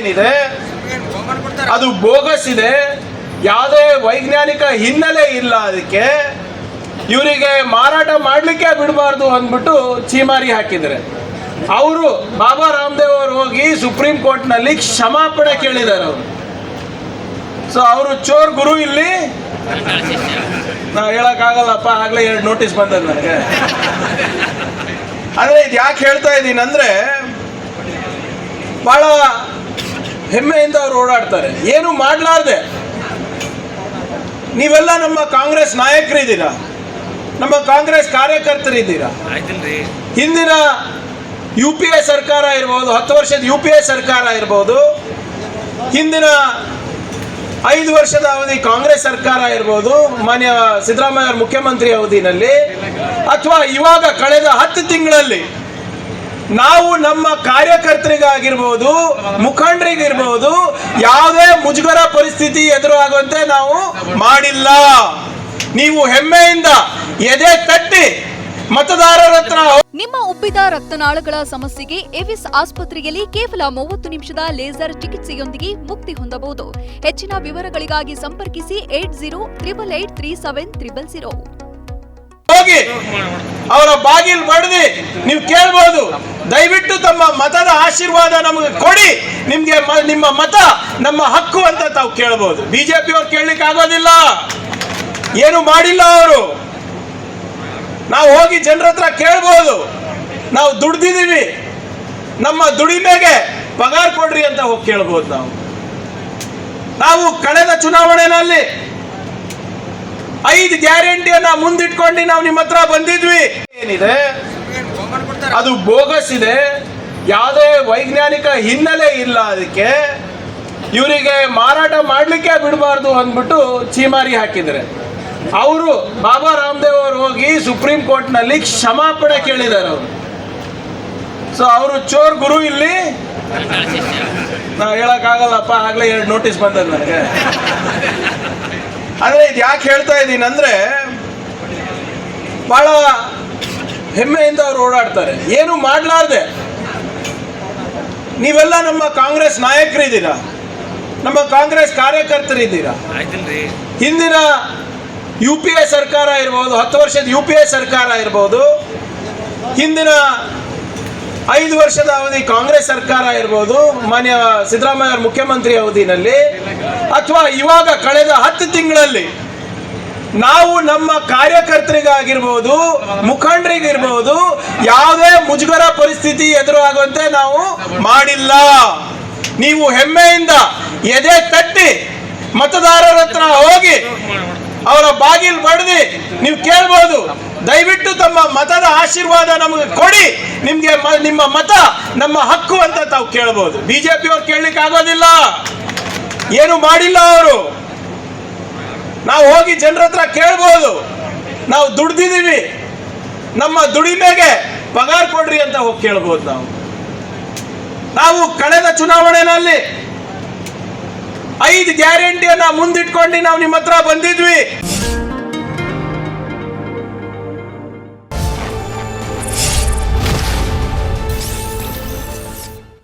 ಏನಿದೆ? ಅದು ಬೋಗಸ್ ಇದೆ. ಯಾವುದೇ ವೈಜ್ಞಾನಿಕ ಹಿನ್ನೆಲೆ ಇಲ್ಲ ಅದಕ್ಕೆ. ಇವರಿಗೆ ಮಾರಾಟ ಮಾಡಲಿಕ್ಕೆ ಬಿಡಬಾರ್ದು ಅಂದ್ಬಿಟ್ಟು ಚೀಮಾರಿ ಹಾಕಿದರೆ ಅವರು ಬಾಬಾ ರಾಮದೇವ್ ಅವರು ಹೋಗಿ ಸುಪ್ರೀಂ ಕೋರ್ಟ್ನಲ್ಲಿ ಕ್ಷಮಾಪಣೆ ಕೇಳಿದ್ದಾರೆ ಅವರು. ಸೊ ಅವರು ಚೋರ್ ಗುರು ಇಲ್ಲಿ. ನಾವು ಹೇಳಕ್ಕಾಗಲ್ಲಪ್ಪ ಆಗ್ಲೇ ಎರಡು ನೋಟಿಸ್ ಬಂದದ್ದು ನನಗೆ. ಅಂದ್ರೆ ಇದು ಯಾಕೆ ಹೇಳ್ತಾ ಇದ್ದೀನಿ ಅಂದ್ರೆ ಬಹಳ ಹೆಮ್ಮೆಯಿಂದ ಅವ್ರು ಓಡಾಡ್ತಾರೆ. ಏನು ಮಾಡಲಾರ್ದೆ. ನೀವೆಲ್ಲ ನಮ್ಮ ಕಾಂಗ್ರೆಸ್ ನಾಯಕರಿದ್ದೀರಾ? ನಮ್ಮ ಕಾಂಗ್ರೆಸ್ ಕಾರ್ಯಕರ್ತರಿದ್ದೀರಾ? ಹಿಂದಿನ ಯು ಪಿ ಎ ಸರ್ಕಾರ ಇರ್ಬೋದು ಹತ್ತು ವರ್ಷದ ಯು ಪಿ ಎ ಸರ್ಕಾರ ಇರ್ಬೋದು ಹಿಂದಿನ ಐದು ವರ್ಷದ ಅವಧಿ ಕಾಂಗ್ರೆಸ್ ಸರ್ಕಾರ ಇರ್ಬೋದು ಮಾನ್ಯ ಸಿದ್ದರಾಮಯ್ಯ ಮುಖ್ಯಮಂತ್ರಿ ಅವಧಿನಲ್ಲಿ ಅಥವಾ ಇವಾಗ ಕಳೆದ ಹತ್ತು ತಿಂಗಳಲ್ಲಿ ನಾವು ನಮ್ಮ ಕಾರ್ಯಕರ್ತರಿಗಾಗಿರ್ಬೋದು ಮುಖಂಡರಿಗಿರ್ಬೋದು ಯಾವುದೇ ಮುಜುಗರ ಪರಿಸ್ಥಿತಿ ಎದುರಾಗುವಂತೆ ನಾವು ಮಾಡಿಲ್ಲ. ನೀವು ಹೆಮ್ಮೆಯಿಂದ ಎದೆ ತಟ್ಟಿ ಮತದಾರರತ್ರ ನಿಮ್ಮ ಉಬ್ಬಿದ ರಕ್ತನಾಳಗಳ ಸಮಸ್ಯೆಗೆ ಎವಿಸ್ ಆಸ್ಪತ್ರೆಯಲ್ಲಿ ಕೇವಲ ಮೂವತ್ತು ನಿಮಿಷದ ಲೇಸರ್ ಚಿಕಿತ್ಸೆಯೊಂದಿಗೆ ಮುಕ್ತಿ ಹೊಂದಬಹುದು. ಹೆಚ್ಚಿನ ವಿವರಗಳಿಗಾಗಿ ಸಂಪರ್ಕಿಸಿ eight zero triple eight three seven triple zero. ಹೋಗಿ ಅವರ ಬಾಗಿಲು ಬಡದಿ ನೀವು ಕೇಳ್ಬೋದು. ದಯವಿಟ್ಟು ತಮ್ಮ ಮತದ ಆಶೀರ್ವಾದ ನಮಗೆ ಕೊಡಿ. ನಿಮ್ಗೆ ನಿಮ್ಮ ಮತ ನಮ್ಮ ಹಕ್ಕು ಅಂತ ತಾವು ಕೇಳಬಹುದು ಬಿಜೆಪಿ ಅವ್ರು ಕೇಳಲಿಕ್ಕೆ ಆಗೋದಿಲ್ಲ. ಏನು ಮಾಡಿಲ್ಲ ಅವರು. ನಾವು ಹೋಗಿ ಜನರ ಹತ್ರ ಕೇಳ್ಬೋದು. ನಾವು ದುಡ್ದಿದ್ದೀವಿ. ನಮ್ಮ ದುಡಿಮೆಗೆ ಪಗಾರ ಕೊಡ್ರಿ ಅಂತ ಹೋಗಿ ಕೇಳ್ಬೋದು ನಾವು. ನಾವು ಕಳೆದ ಚುನಾವಣೆಯಲ್ಲಿ ಐದು ಗ್ಯಾರಂಟಿಯನ್ನ ಮುಂದಿಟ್ಕೊಂಡು ನಾವು ನಿಮ್ಮ ಹತ್ರ ಬಂದಿದ್ವಿ. ಏನಿದೆ? ಅದು ಬೋಗಸ್ ಇದೆ. ಯಾವುದೇ ವೈಜ್ಞಾನಿಕ ಹಿನ್ನೆಲೆ ಇಲ್ಲ ಅದಕ್ಕೆ. ಇವರಿಗೆ ಮಾರಾಟ ಮಾಡಲಿಕ್ಕೆ ಬಿಡಬಾರ್ದು ಅಂದ್ಬಿಟ್ಟು ಚೀಮಾರಿ ಹಾಕಿದ್ದಾರೆ. ಅವರು ಬಾಬಾ ರಾಮದೇವ್ ಅವರು ಹೋಗಿ ಸುಪ್ರೀಂ ಕೋರ್ಟ್ನಲ್ಲಿ ಕ್ಷಮಾಪಣೆ ಕೇಳಿದ್ದಾರೆ ಅವರು. ಸೊ ಅವರು ಚೋರ್ ಗುರು ಇಲ್ಲಿ. ನಾವು ಹೇಳೋಕ್ಕಾಗಲ್ಲಪ್ಪ, ಆಗ್ಲೇ ಎರಡು ನೋಟಿಸ್ ಬಂದದ್ದು ನನಗೆ ಅಂದ್ರೆ ಇದು ಯಾಕೆ ಹೇಳ್ತಾ ಇದ್ದೀನಿ ಅಂದ್ರೆ ಬಹಳ ಹೆಮ್ಮೆಯಿಂದ ಅವ್ರು ಓಡಾಡ್ತಾರೆ. ಏನು ಮಾಡಲಾರ್ದೆ? ನೀವೆಲ್ಲ ನಮ್ಮ ಕಾಂಗ್ರೆಸ್ ನಾಯಕರಿದ್ದೀರಾ. ನಮ್ಮ ಕಾಂಗ್ರೆಸ್ ಕಾರ್ಯಕರ್ತರಿದ್ದೀರಾ. ಹಿಂದಿನ ಯು ಪಿ ಎ ಸರ್ಕಾರ ಇರ್ಬೋದು ಹತ್ತು ವರ್ಷದ ಯು ಪಿ ಎ ಸರ್ಕಾರ ಇರ್ಬೋದು ಹಿಂದಿನ ಐದು ವರ್ಷದ ಅವಧಿ ಕಾಂಗ್ರೆಸ್ ಸರ್ಕಾರ ಇರ್ಬೋದು ಮಾನ್ಯ ಸಿದ್ದರಾಮಯ್ಯ ಮುಖ್ಯಮಂತ್ರಿ ಅವಧಿನಲ್ಲಿ ಅಥವಾ ಇವಾಗ ಕಳೆದ ಹತ್ತು ತಿಂಗಳಲ್ಲಿ ನಾವು ನಮ್ಮ ಕಾರ್ಯಕರ್ತರಿಗಾಗಿರ್ಬೋದು, ಮುಖಂಡರಿಗಿರ್ಬೋದು, ಯಾವುದೇ ಮುಜುಗರ ಪರಿಸ್ಥಿತಿ ಎದುರಾಗುವಂತೆ ನಾವು ಮಾಡಿಲ್ಲ. ನೀವು ಹೆಮ್ಮೆಯಿಂದ ಎದೆ ತಟ್ಟಿ ಮತದಾರರ ಹತ್ರ ಹೋಗಿ ಅವರ ಬಾಗಿಲು ಬಡ್ದಿ ನೀವು ಕೇಳ್ಬೋದು. ದಯವಿಟ್ಟು ತಮ್ಮ ಮತದ ಆಶೀರ್ವಾದ ನಮಗೆ ಕೊಡಿ. ನಿಮ್ಗೆ ನಿಮ್ಮ ಮತ ನಮ್ಮ ಹಕ್ಕು ಅಂತ ತಾವು ಕೇಳ್ಬೋದು. ಬಿಜೆಪಿ ಅವ್ರು ಕೇಳಲಿಕ್ಕೆ ಆಗೋದಿಲ್ಲ ಏನು ಮಾಡಿಲ್ಲ ಅವರು. ನಾವು ಹೋಗಿ ಜನರ ಹತ್ರ ಕೇಳ್ಬೋದು. ನಾವು ದುಡ್ದಿದ್ದೀವಿ. ನಮ್ಮ ದುಡಿಮೆಗೆ ಪಗಾರ ಕೊಡ್ರಿ ಅಂತ ಹೋಗಿ ಕೇಳ್ಬೋದು ನಾವು. ನಾವು ಕಳೆದ ಚುನಾವಣೆಯಲ್ಲಿ ಐದು ಗ್ಯಾರಂಟಿಯನ್ನ ಮುಂದಿಟ್ಕೊಂಡು ನಾವು ನಿಮ್ಮ ಹತ್ರ ಬಂದಿದ್ವಿ.